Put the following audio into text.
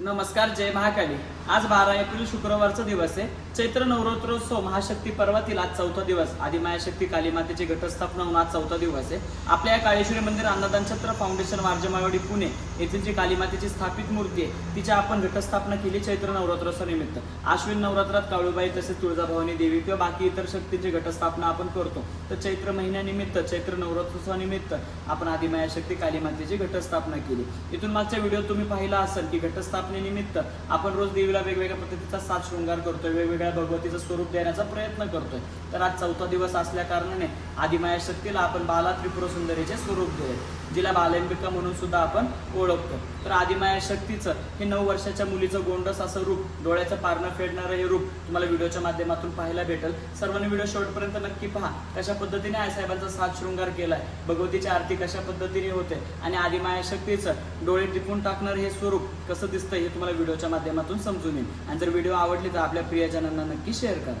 नमस्कार जय महाकाली. आज बारा एप्रिल शुक्रवारचा दिवस आहे. चैत्र नवरात्रोत्सव महाशक्ती पर्वातील आज चौथा दिवस. आदिमायाशक्ती काली मातेची घटस्थापना होऊन आज चौथा दिवस आहे. आपल्या या काळेश्वरी मंदिर अन्नदान छत्र फाउंडेशन वारजमावाडी पुणे येथील जी काली मातेची स्थापित मूर्ती आहे तिची आपण घटस्थापना केली चैत्र नवरात्रोत्सव निमित्त. आश्विन नवरात्रात काळूबाई तसेच तुळजाभवानी देवी किंवा बाकी इतर शक्तीची घटस्थापना आपण करतो. तर चैत्र महिन्यानिमित्त चैत्र नवरात्रोत्सवानिमित्त आपण आदिमायाशक्ती काली मातेची घटस्थापना केली. इथून मागच्या व्हिडिओ तुम्ही पाहिला असेल की निमित्त आपण रोज देवीला वेगवेगळ्या पद्धतीचा साथ शृंगार करतोय वेगवेगळ्या भगवतीचं स्वरूप देण्याचा प्रयत्न करतोय. तर आज चौथा दिवस असल्या कारणाने आदिमाया शक्तीला आपण बाला त्रिपुर सुंदरीचे स्वरूप दिले. जिला बालंबिका म्हणून सुद्धा आपण ओळखतो. तर आदिमाया शक्तीचं हे नऊ वर्षाच्या मुलीचं गोंडस असं रूप डोळ्याचं पारणं फेडणारं हे रूप तुम्हाला व्हिडिओच्या माध्यमातून पाहायला भेटेल. सर्वांनी व्हिडिओ शेवटपर्यंत नक्की पहा. कशा पद्धतीने आईसाहेबांचा साथ शृंगार केलाय भगवतीची आरती कशा पद्धतीने होते आणि आदिमाया शक्तीचं डोळे टिपून टाकणारं हे स्वरूप कसं दिसतं हे तुम्हाला व्हिडिओच्या माध्यमातून समजून येईल. आणि जर व्हिडिओ आवडली तर आपल्या प्रियजनांना नक्की शेअर करा.